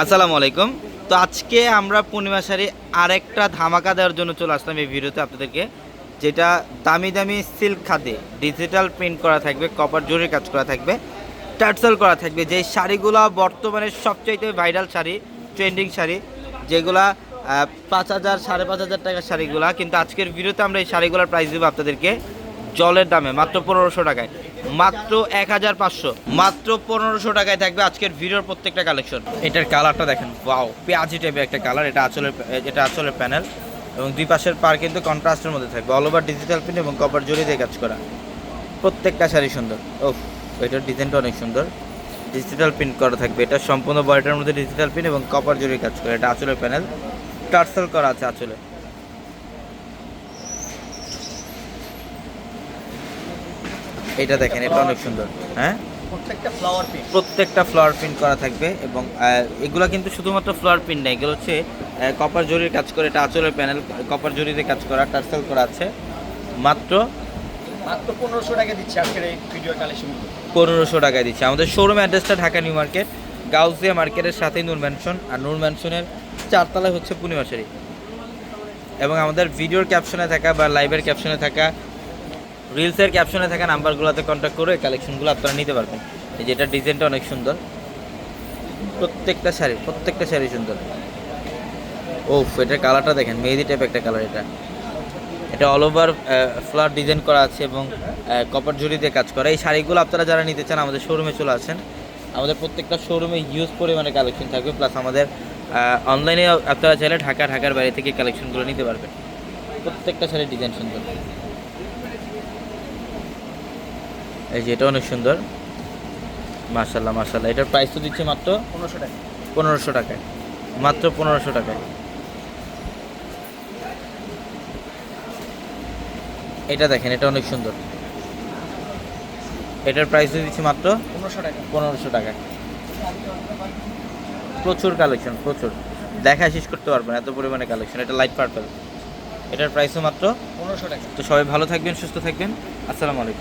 আসসালামু আলাইকুম। তো আজকে আমরা পূর্ণিমা শাড়ি আরেকটা ধামাকা দেওয়ার জন্য চলে আসলাম এই ভিডিওতে আপনাদেরকে, যেটা দামি দামি সিল্ক খাদে ডিজিটাল প্রিন্ট করা থাকবে কপার জরির কাজ করা থাকবে টার্সেল করা থাকবে। যে শাড়িগুলো বর্তমানে সবচাইতে ভাইরাল শাড়ি ট্রেন্ডিং শাড়ি, যেগুলা পাঁচ হাজার সাড়ে পাঁচ হাজার টাকার শাড়িগুলা, কিন্তু আজকের ভিডিওতে আমরা এই শাড়িগুলোর প্রাইস দেবো আপনাদেরকে। জলের দামে, মাত্র পনেরোশো টাকায়। মাত্র এক হাজার পাঁচশো। মাত্র পনেরোশো টাকায় থাকবে আজকের ভিডিওর প্রত্যেকটা কালেকশন। এটার কালারটা দেখেন, ওয়াও, পেঁয়াজি টাইপের একটা কালার, এটা আঁচলের এটা আঁচলের প্যানেল। এবং দুই পাশের পার কিন্তু কন্ট্রাস্টের মধ্যে থাকবে অল ওভার ডিজিটাল প্রিন্ট এবং কপার জড়ি দিয়ে কাজ করা। প্রত্যেকটা শাড়ি সুন্দর। ও এটার ডিজাইনটা অনেক সুন্দর। ডিজিটাল প্রিন্ট করা থাকবে, এটা সম্পূর্ণ বডিটার মধ্যে ডিজিটাল প্রিন্ট এবং কপার জড়ির কাজ করা, এটা আঁচলের প্যানেল। টার্সেল করা আছে আঁচলে। এটা দেখেন এটা অনেক সুন্দর হ্যাঁ? প্রত্যেকটা ফ্লাওয়ার পিস প্রত্যেকটা ফ্লাওয়ার প্রিন্ট করা থাকবে এবং এগুলো কিন্তু শুধুমাত্র ফ্লাওয়ার প্রিন্ট না এগুলো হচ্ছে কপার জরির কাজ করে এটা আঁচলের প্যানেল কপার জরিতে কাজ করা টার্সেল করা আছে। মাত্র মাত্র পনেরোশো টাকা দিচ্ছে আজকের এই ভিডিও কালেকশনগুলো পনেরোশো টাকায় দিচ্ছে। আমাদের শোরুম অ্যাড্রেসটা ঢাকা নিউ মার্কেট গাউসিয়া মার্কেটের সাথেই নূর ম্যানশন আর নূর ম্যানশনের চারতলায় হচ্ছে পূর্ণিমাশারি এবং আমাদের ভিডিওর ক্যাপশনে থাকা বা লাইভের ক্যাপশনে থাকা রিলসের ক্যাপশনে থাকা নাম্বারগুলোতে কন্ট্যাক্ট করে কালেকশনগুলো আপনারা নিতে পারবেন। এই যেটা ডিজাইনটা অনেক সুন্দর। প্রত্যেকটা শাড়ি প্রত্যেকটা শাড়ি সুন্দর। ও এটার কালারটা দেখেন, মেহেদি টাইপ একটা কালার এটা। এটা অল ওভার ফ্লাওয়ার ডিজাইন করা আছে এবং কপার জুড়ি দিয়ে কাজ করা। এই শাড়িগুলো আপনারা যারা নিতে চান আমাদের শোরুমে চলে আসেন। আমাদের প্রত্যেকটা শোরুমে হিউজ পরিমাণে কালেকশন থাকবে। প্লাস আমাদের অনলাইনে আপনারা চাইলে ঢাকা, ঢাকার বাইরে থেকে কালেকশনগুলো নিতে পারবেন। প্রত্যেকটা শাড়ির ডিজাইন সুন্দর। এই যে এটা অনেক সুন্দর। মার্শাল্লাহ মার্শাল্লাহ এটার প্রাইস তো দিচ্ছে মাত্র পনেরোশো টাকা। পনেরোশো টাকায়। মাত্র পনেরোশো টাকায়। এটা দেখেন এটা অনেক সুন্দর। এটার প্রাইস দিচ্ছি মাত্র পনেরোশো টাকা। পনেরোশো টাকায়। প্রচুর কালেকশন প্রচুর। দেখা শেষ করতে পারবেন এত পরিমাণে কালেকশন এটা লাইট পার্পল এটার প্রাইসও মাত্র পনেরোশো টাকা। তো সবাই ভালো থাকবেন সুস্থ থাকবেন। আসসালামু আলাইকুম।